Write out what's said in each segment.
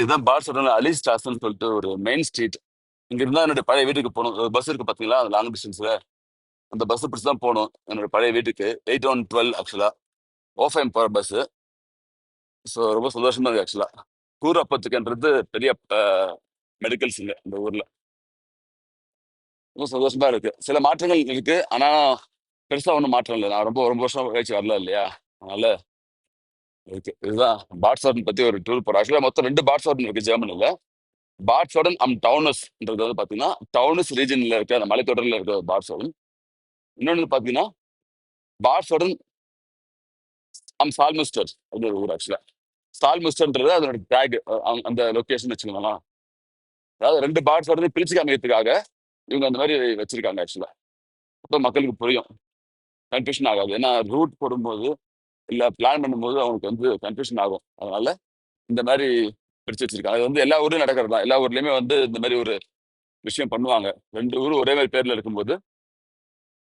இதுதான் பார்சலோனா அலி ஸ்டாஸ்ன்னு சொல்லிட்டு ஒரு மெயின் ஸ்ட்ரீட் இங்க இருந்தா என்னோட பழைய வீட்டுக்கு போகணும். பஸ் இருக்கு பாத்தீங்களா லாங் டிஸ்டன்ஸ்ல அந்த பஸ் பிடிச்சி தான் போகணும். என்னோட பழைய வீட்டுக்கு. எயிட் ஒன் டுவெல் ஆக்சுவலா ஓஃபைம் போற பஸ் ஸோ ரொம்ப சந்தோஷமா இருக்கு ஆக்சுவலா கூர் அப்பத்துக்குன்றது பெரிய மெடிக்கல்ஸ் இங்க இந்த ஊர்ல. ரொம்ப சந்தோஷமா இருக்கு. சில மாற்றங்கள் இருக்கு. ஆனா பெருசா ஒன்றும் மாற்றம் இல்லை. நான் ரொம்ப ரொம்ப வருஷம் கழிச்சு வரல இல்லையா? அதனால ஓகே இதுதான் பாட்ஸ்வார்டன் பத்தி ஒரு டூர் போறோம். ஆக்சுவலா மொத்தம் ரெண்டு பாட்ஸ்வார்டன் இருக்கு ஜெர்மனில பாட்ஸ்வார்டன் அம் டவுனஸ்ன்றது வந்து பாத்தீங்கன்னா டவுனஸ் ரீஜன்ல இருக்க அந்த மலைத்தொடரில் இருக்க பாட்ஸ்வார்டன் இன்னொன்று பாத்தீங்கன்னா பாட்ஸ்வார்டன் அம் சால்மிஸ்டர் அது ஒரு ஊர் ஆக்சுவலா சால்மிஸ்டர்ன்றது அதனோட டேக் அந்த லொக்கேஷன் வச்சுக்கோங்களேன். அதாவது ரெண்டு பார்ட்ஸ் பிரிச்சு காமிக்கிறதுக்காக இவங்க அந்த மாதிரி வச்சிருக்காங்க ஆக்சுவலா அப்போ மக்களுக்கு புரியும். கன்ஃபியூஷன் ஆகாது. ஏன்னா ரூட் போடும்போது இல்லை பிளான் பண்ணும்போது அவங்களுக்கு வந்து கன்ஃபியூஷன் ஆகும். அதனால இந்த மாதிரி பிரிச்சு வச்சிருக்காங்க அது வந்து எல்லா ஊர்லையும் நடக்கிறது தான் எல்லா ஊர்லயுமே வந்து இந்த மாதிரி ஒரு விஷயம் பண்ணுவாங்க. ரெண்டு ஊரும் ஒரே மாதிரி பேர்ல இருக்கும்போது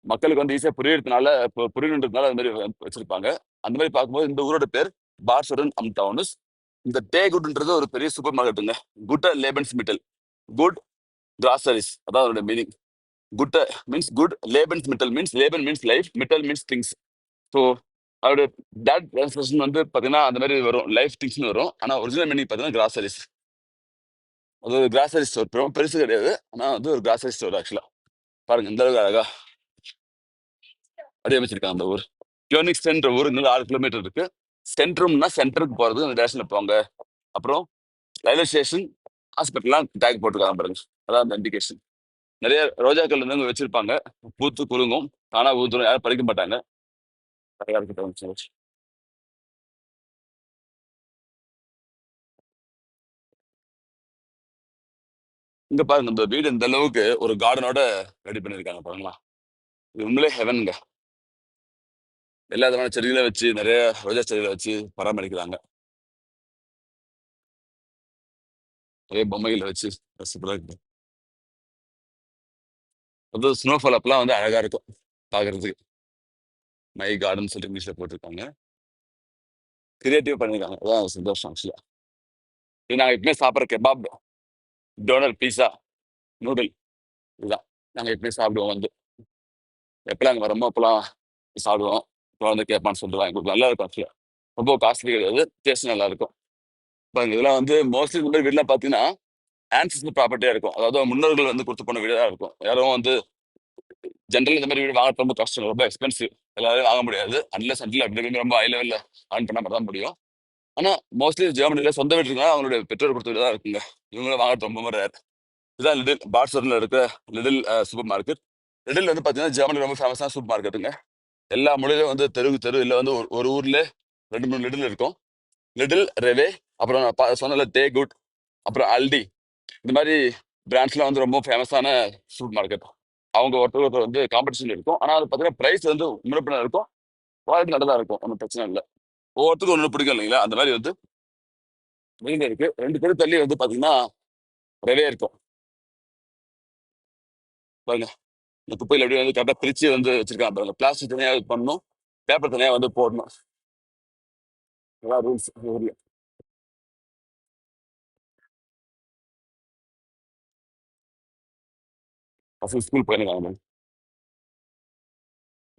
மக்களுக்கு வந்து ஈஸியாக புரியறதுனால இப்போ புரியணுன்றதுனால அந்த மாதிரி வச்சிருப்பாங்க. அந்த மாதிரி பார்க்கும்போது இந்த ஊரோட பேர் பார்சரன் அம் இந்த டே குட்ன்றது ஒரு பெரிய சூப்பர் மார்க்கெட்டுங்க குட்ட லேபன்ஸ் மிட்டல் குட் கிராசரிஸ் அதான் அதோட மீனிங் குட்ட மீன்ஸ் குட் லேபன்ஸ் மிட்டல் மீன்ஸ் லேபன் மீன்ஸ் லைஃப் மிட்டல் மீன்ஸ் திங்ஸ் ஸோ அவருடைய டேட் டிரான்ஸ்லேஷன் வந்து பார்த்தீங்கன்னா அந்த மாதிரி வரும். லைஃப் திங்ஸ்னு வரும். ஆனால் ஒரிஜினல் மீனிங் பார்த்தீங்கன்னா கிராசரிஸ் அது ஒரு கிராசரி ஸ்டோர் பெரும் பெருசு கிடையாது. ஆனால் வந்து ஒரு கிராசரி ஸ்டோர் ஆக்சுவலாக பாருங்க இந்த அளவுக்கு அழகா வடிவமைச்சிருக்காங்க அந்த ஊர். கியோனிக்ஸ்ன்ற ஊர் இன்னும் ஆறு கிலோமீட்டர் இருக்கு. சென்ட்ரம்னா சென்டருக்கு போகிறது அந்த டேஷன்ல போங்க. அப்புறம் ரயில்வே ஸ்டேஷன் ஹாஸ்பிட்டல்லாம் டேக் போட்டுருக்காங்க பாருங்க. அதான் அந்த இண்டிகேஷன் நிறைய ரோஜாக்கள் வந்து அங்க வச்சிருப்பாங்க. பூத்து குலுங்கும். தானா ஊத்துரும் யாரும் பறிக்க மாட்டாங்க. அழகா இருக்கு பாருங்க. இங்க பாருங்க இந்த வீடு இந்த அளவுக்கு ஒரு கார்டனோட ரெடி பண்ணிருக்காங்க பாருங்களா. இது உண்மையிலே ஹெவனுங்க எல்லா விதமான செடிகளை வச்சு நிறைய ரோஜா செடிகளை வச்சு பராமரிக்கிறாங்க. நிறைய பொம்மைகளை வச்சு சூப்பரா இருக்கு. அது ஸ்னோஃபால் அப்பெல்லாம் வந்து அழகா இருக்கும் பாக்குறதுக்கு. மை கார்டன் சொல்லி இங்கிலீஷ்ல போட்டிருக்காங்க. கிரியேட்டிவ் பண்ணியிருக்காங்க அதான் சந்தோஷம் ஆக்சுவலா இது நாங்கள் எப்பவுமே சாப்பிட்ற கெபாப் டோனர் பீஸா நூடுல் இதுதான். நாங்கள் எப்பவுமே சாப்பிடுவோம் வந்து. எப்பெல்லாம் அங்கே வரமோ அப்பெல்லாம் சாப்பிடுவோம். தொடர்ந்து கேட்பான்னு சொல்லிட்டு வாங்கி நல்லா இருக்கும் ஆக்சுவலா ரொம்ப காஸ்ட்லி கிடையாது. டேஸ்ட் நல்லா இருக்கும். இப்போ இதெல்லாம் வந்து மோஸ்ட்லி இந்த மாதிரி வீடெலாம் பார்த்தீங்கன்னா ஆன்சிஸ்டல் ப்ராப்பர்ட்டியாக இருக்கும். அதாவது முன்னோர்கள் வந்து கொடுத்து போன வீடு தான் இருக்கும். யாரும் வந்து ஜென்ரல் இந்த மாதிரி வீடு வாங்குறது ரொம்ப கஷ்டம். ரொம்ப எக்ஸ்பென்சிவ் எல்லாரும் வாங்க முடியாது. அன்லஸ் அன்டில் அப்படி இப்படின்னு ரொம்ப ஹை லெவலில் ஆன் பண்ண தான் முடியும். ஆனால் மோஸ்ட்லி ஜெர்மனியில் சொந்த வீட்டு இருக்காங்க அவங்களுடைய பெற்றோர் கொடுத்த வீடு தான் இருக்குங்க. இவங்களும் வாங்குறது ரொம்ப ரேர் இதுதான் லிடில் பாட்ஸ்வரில் இருக்க லிடில் சூப்பர் மார்க்கெட் லிடில் வந்து பார்த்தீங்கன்னா ஜெர்மனி ரொம்ப ஃபேமஸான சூப்பர் மார்க்கெட்டுங்க எல்லா மொழியிலும் வந்து தெருவு தெரு இல்லை வந்து ஒரு ஒரு ஊரில் ரெண்டு மூணு லிடில் இருக்கும். லிடில் ரெவே அப்புறம் நான் தே சொன்னல டே குட் அப்புறம் அல்டி இந்த மாதிரி பிராண்ட்ஸ்லாம் வந்து ரொம்ப ஃபேமஸான சூப்பர் மார்க்கெட் அவங்க ஒருத்தர் ஒருத்தர் வந்து காம்படிஷன் இருக்கும். ஆனால் அது பார்த்தீங்கன்னா ப்ரைஸ் வந்து முன்னப்பின இருக்கும். குவாலிட்டி நல்லதாக இருக்கும். ஒன்றும் பிரச்சனை இல்லை. ஒவ்வொருத்தருக்கும் ஒன்று பிடிக்கும் இல்லைங்களா? அந்த மாதிரி வந்து வெளியில இருக்கு. ரெண்டு பேரும் தள்ளி வந்து பார்த்தீங்கன்னா ரவே இருக்கும். பாருங்க. இந்த குப்பையில் அப்படியே வந்து கரெக்டாக பிரித்து வந்து வச்சிருக்காங்க பாருங்க. பிளாஸ்டிக் தனியாக பண்ணணும். பேப்பர் தனியாக வந்து போடணும். நல்லா ரூல்ஸ் ஊர்ல ஸ்கூல் போயிருக்காங்க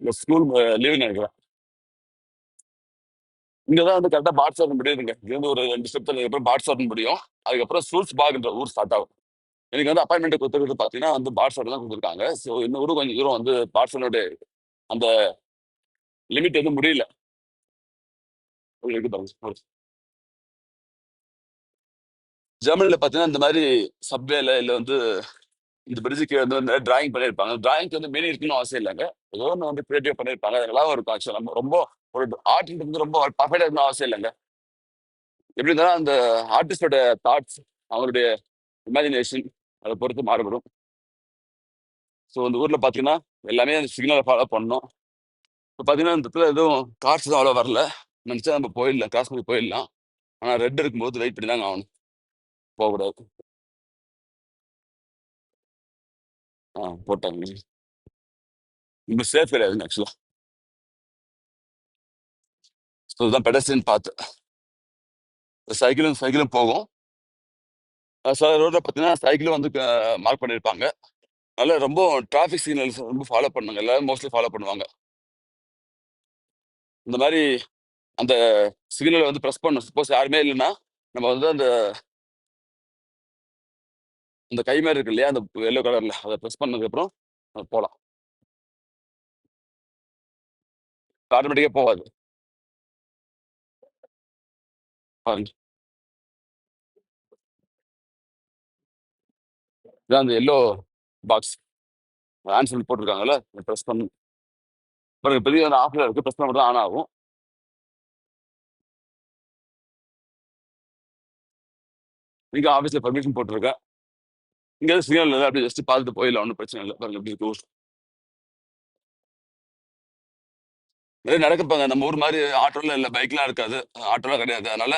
இந்த ஸ்கூல் லீவு நினைக்கிறேன் இங்க தான் வந்து கரெக்டாக பாட் சாப்பிட முடியுதுங்க இங்கேருந்து ஒரு ரெண்டு ஸ்டெப் அதுக்கப்புறம் பாட் சாப்பிட முடியும். அதுக்கப்புறம் சூல்ஸ் பாக்ன்ற ஊர் ஸ்டார்ட் ஆகும். எனக்கு வந்து அப்பாயின்மெண்ட் கொடுத்துருக்கிறது பார்த்தீங்கன்னா வந்து பாட் தான் கொடுத்துருக்காங்க. ஸோ இன்னும் கொஞ்சம் தூரம் வந்து பாட்ஸனோட அந்த லிமிட் எதுவும் முடியல. உங்களுக்கு பாருங்க ஜெர்மனில பார்த்தீங்கன்னா இந்த மாதிரி சப்வேல இல்லை வந்து இந்த பிரிட்ஜுக்கு வந்து டிராயிங் பண்ணியிருப்பாங்க. டிராயிங்க்கு வந்து மீனிங் இருக்குன்னு அவசியம் இல்லைங்க. ஏதோ ஒன்று வந்து கிரியேட்டிவ் பண்ணியிருப்பாங்க. அதெல்லாம் இருக்கும் ஆக்சுவலாக நம்ம ரொம்ப ஒரு ஆர்ட் வந்து ரொம்ப பர்ஃபெக்டாக இருக்கணும் அவசியம் இல்லைங்க. எப்படி இருந்தாலும் அந்த ஆர்டிஸ்டோட தாட்ஸ் அவங்களுடைய இமேஜினேஷன் அதை பொறுத்து மாறுபடும். ஸோ இந்த ஊரில் பார்த்தீங்கன்னா எல்லாமே அந்த சிக்னலை ஃபாலோ பண்ணணும். இப்போ பார்த்தீங்கன்னா இந்த இடத்துல எதுவும் கார்ஸ் தான் அவ்வளோ வரல. நினச்சா நம்ம போயிடலாம் கிராஸ் பண்ணி போயிடலாம். ஆனால் ரெட் இருக்கும்போது வெயிட் பண்ணி தாங்க ஆகணும். போகக்கூடாது. ஆ போட்டாங்க. ரொம்ப சேஃப் கிடையாதுங்க ஆக்சுவலாக ஸோ இதுதான் பெடஸ்ட்ரியன் பார்த்து சைக்கிளும் சைக்கிளும் போகும். சில ரோட்டில் பார்த்தீங்கன்னா சைக்கிளும் வந்து மார்க் பண்ணியிருப்பாங்க அதனால ரொம்ப டிராஃபிக் சிக்னல்ஸ் ரொம்ப ஃபாலோ பண்ணுங்க எல்லாரும் மோஸ்ட்லி ஃபாலோ பண்ணுவாங்க. இந்த மாதிரி அந்த சிக்னலை வந்து ப்ரெஸ் பண்ணணும். சப்போஸ் யாருமே இல்லைன்னா நம்ம வந்து அந்த இந்த கை மாதிரி இருக்கு இல்லையா? அந்த எல்லோ கலர்ல அதை ப்ரெஸ் பண்ணதுக்கப்புறம் போகலாம் ஆட்டோமேட்டிக்காக போகாது. பாருங்க. இதான் அந்த எல்லோ பாக்ஸ் ஆன்சர் போட்டிருக்காங்கல்ல? ப்ரெஸ் பண்ணு. பாருங்க பெரிய வந்து ஆஃப்ல இருக்குது ப்ரெஸ் பண்ண ஆன் ஆகும். நீங்கள் ஆஃபீஸில் பர்மிஷன் போட்டிருக்கேன். இங்கே சிக்னல் இல்லை அப்படி ஜஸ்ட் பார்த்துட்டு போயிடலாம் ஒன்றும் பிரச்சனை இல்லை. பாருங்க எப்படி இருக்கு ஊர். நிறைய நடக்கப்பாங்க நம்ம ஊர் மாதிரி ஆட்டோலாம் இல்லை பைக்லாம் இருக்காது. ஆட்டோலாம் கிடையாது. அதனால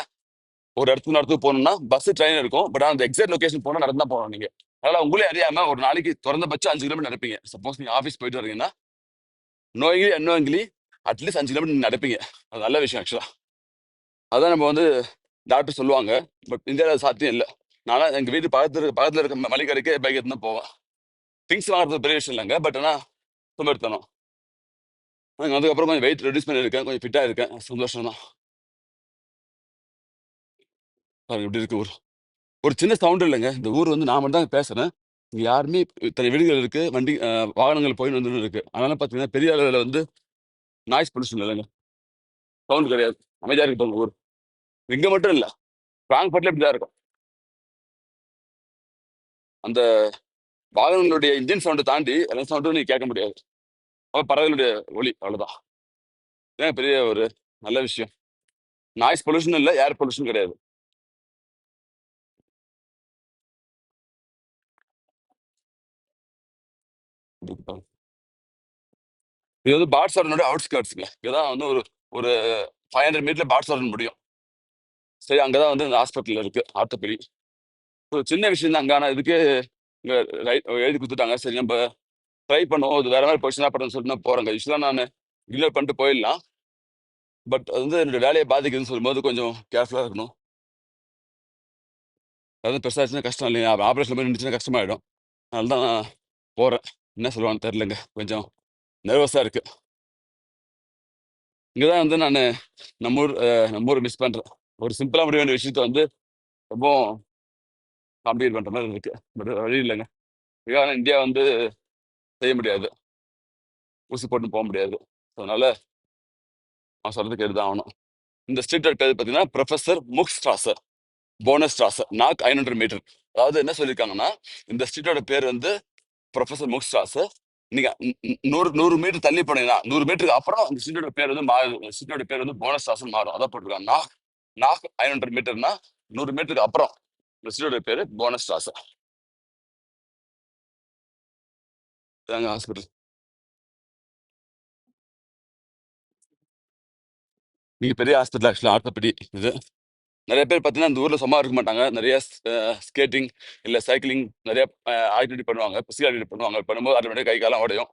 ஒரு இடத்துக்கு இடத்துக்கு போகணும்னா பஸ் ட்ரெயின் இருக்கும். பட் அந்த எக்ஸாக்ட் லொகேஷன் போனால் நடந்தா போகணும் நீங்க. அதனால உங்களே அறியாம ஒரு நாளைக்கு திறந்தபட்சம் அஞ்சு கிலோமீட்டர் நடப்பீங்க. சப்போஸ் நீங்க ஆஃபீஸ் போயிட்டு வரீங்கன்னா நோய்களி அன்னோங்கிலி அட்லீஸ்ட் அஞ்சு கிலோமீட்டர் நீங்க நடப்பீங்க. அது நல்ல விஷயம் ஆக்சுவலா அதான் நம்ம வந்து டாக்டர் சொல்லுவாங்க. பட் இந்தியாவில் சாத்தியம் இல்லை. நானா எங்கள் வீட்டு பக்கத்தில் இருக்க பக்கத்தில் இருக்க மளிகை கடைக்கு பைக் எடுத்து தான் போவேன் திங்ஸ் வாங்குறது பெரிய விஷயம் இல்லைங்க பட் ஆனால் சுமர்த்தனம் அதுக்கப்புறம் கொஞ்சம் வெயிட் ரெடியூஸ் பண்ணியிருக்கேன் கொஞ்சம் ஃபிட்டாக இருக்கேன். சந்தோஷம் தான் பாருங்க எப்படி இருக்கு ஊர். ஒரு சின்ன சவுண்ட் இல்லைங்க இந்த ஊர் வந்து நான் மட்டும் தான் பேசுகிறேன் இங்கே யாருமே இத்தனை வீடுகள் இருக்குது வண்டி வாகனங்கள் போய் வந்து இருக்குது அதனால் பார்த்தீங்கன்னா பெரிய அளவில் வந்து நாய்ஸ் பொல்யூஷன் இல்லைங்க. சவுண்ட் கிடையாது. அமைதியாக இருக்கு பாருங்க ஊர். இங்கே மட்டும் இல்லை ஃப்ராங்க்ஃபர்ட்டில் இப்படி தான் இருக்கும். அந்த வாகனங்களுடைய இன்ஜின் சவுண்டை தாண்டி எல்லா சவுண்டும் நீ கேட்க முடியாது. அப்போ பறவைகளுடைய ஒலி அவ்வளவுதான். இதான் பெரிய ஒரு நல்ல விஷயம். நாய்ஸ் பொல்யூஷன் இல்ல ஏர் பொல்யூஷன் கிடையாது. இது வந்து இது வந்து பாட்ஸ்வாரனோட அவுட்ஸ்கர்ட்ஸுங்க இதான் வந்து ஒரு ஒரு ஃபைவ் ஹண்ட்ரட் மீட்டர்ல ஆர்டன் முடியும். சரி அங்கதான் வந்து இந்த ஹாஸ்பிட்டல் இருக்கு ஆர்த்தோபெடி சின்ன விஷயம் தான் ஆனால் ஆனா இதுக்கு ரைட் எழுதி கொடுத்துட்டாங்க. சரி நம்ம ட்ரை பண்ணுவோம். இது வேற மாதிரி பொசிஷனாக பண்ணணும்னு சொல்லிட்டு நான் போகிறேங்க யூஸ்வலாக நான் இக்னோர் பண்ணிட்டு போயிடலாம். பட் அது வந்து என்னோட வேலையை பாதிக்குதுன்னு சொல்லும்போது கொஞ்சம் கேர்ஃபுல்லாக இருக்கணும். அதாவது பெருசாச்சுன்னா கஷ்டம் இல்லையா? ஆப்ரேஷன் போய் நின்றுச்சுன்னா கஷ்டமாயிடும். அதனால தான் நான் போகிறேன் என்ன சொல்லுவான்னு தெரிலங்க கொஞ்சம் நர்வஸாக இருக்குது இங்கே தான் வந்து நான் நம்ம ஊர் நம்ம ஊர் மிஸ் பண்ணுறேன் ஒரு சிம்பிளாக முடிய வேண்டிய விஷயத்த வந்து ரொம்ப காம்ப்ளிகேட் பண்ணுற மாதிரி இருக்கு. பட் வழி இல்லைங்க. ஆனால் இந்தியா வந்து செய்ய முடியாது. ஊசி போட்டு போக முடியாது. அதனால நான் சொல்றது கேட்டு தான் ஆகணும். இந்த ஸ்ட்ரீட் பேர் பார்த்தீங்கன்னா ப்ரொஃபசர் முக் ஸ்ட்ராசர் போனஸ் ஸ்ட்ராசர் நாக் ஐநூறு மீட்டர். அதாவது என்ன சொல்லியிருக்காங்கன்னா இந்த ஸ்ட்ரீட்டோட பேர் வந்து ப்ரொஃபசர் முக் ஸ்ட்ராசர் நீங்க நூறு நூறு மீட்டர் தள்ளி போனீங்கன்னா நூறு மீட்டருக்கு அப்புறம் இந்த ஸ்ட்ரீட்டோட பேர் வந்து மாறும் ஸ்ட்ரீட்டோட பேர் வந்து போனஸ் ஸ்ட்ராசர் மாறும். அதான் போட்டிருக்காங்க. நாக் நாக் ஐநூறு மீட்டர்னா நூறு மீட்டருக்கு அப்புறம் இந்த பேர் போனஸ் ஸ்ட்ராசர் இதாங்க ஹாஸ்பிட்டல். நீங்க பெரிய ஹாஸ்பிட்டல் ஆக்சுவலாக ஆர்த்தப்படி இது. நிறைய பேர் பார்த்தீங்கன்னா இந்த ஊரில் சும்மா இருக்க மாட்டாங்க. நிறைய ஸ்கேட்டிங் இல்லை சைக்கிளிங் நிறைய ஆக்டிவிட்டி பண்ணுவாங்க. பிசிக்கல் ஆக்டிவிட்டி பண்ணுவாங்க. பண்ணும்போது ஆட்டோமேட்டிக் கை காலம் உடையும்.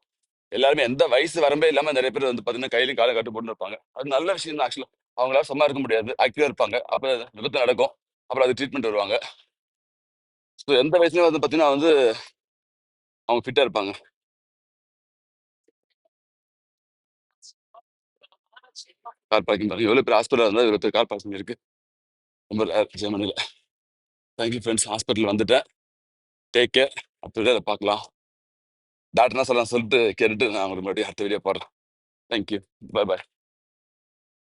எல்லாருமே எந்த வயசு வரம்பே இல்லாமல் நிறைய பேர் வந்து பார்த்தீங்கன்னா கையிலையும் காலை கட்டு போட்டு இருப்பாங்க. அது நல்ல விஷயம் தான் ஆக்சுவலாக அவங்களால சும்மா இருக்க முடியாது. ஆக்டிவாக இருப்பாங்க. அப்போ விபத்து நடக்கும். அப்புறம் அது ட்ரீட்மெண்ட் வருவாங்க. ஸோ எந்த வயசுலேயும் வந்து பார்த்தீங்கன்னா வந்து அவங்க ஃபிட்டாக இருப்பாங்க. கார் பார்க்கிங் பாருங்க. எவ்வளோ பேர் ஹாஸ்பிட்டல் இருந்தால் இவ்வளோ பேர் கார் பார்க்கிங் இருக்குது ரொம்ப ரேர் ஜெர்மனியில் தேங்க்யூ ஃப்ரெண்ட்ஸ் ஹாஸ்பிட்டல் வந்துட்டேன். டேக் கேர் அடுத்த அதை பார்க்கலாம். டாக்டர்னா சொல்லலாம் சொல்லிட்டு கேட்டுட்டு நான் உங்களுக்கு மறுபடியும் அடுத்த வீடியோ போடுறேன். தேங்க்யூ பாய் பாய்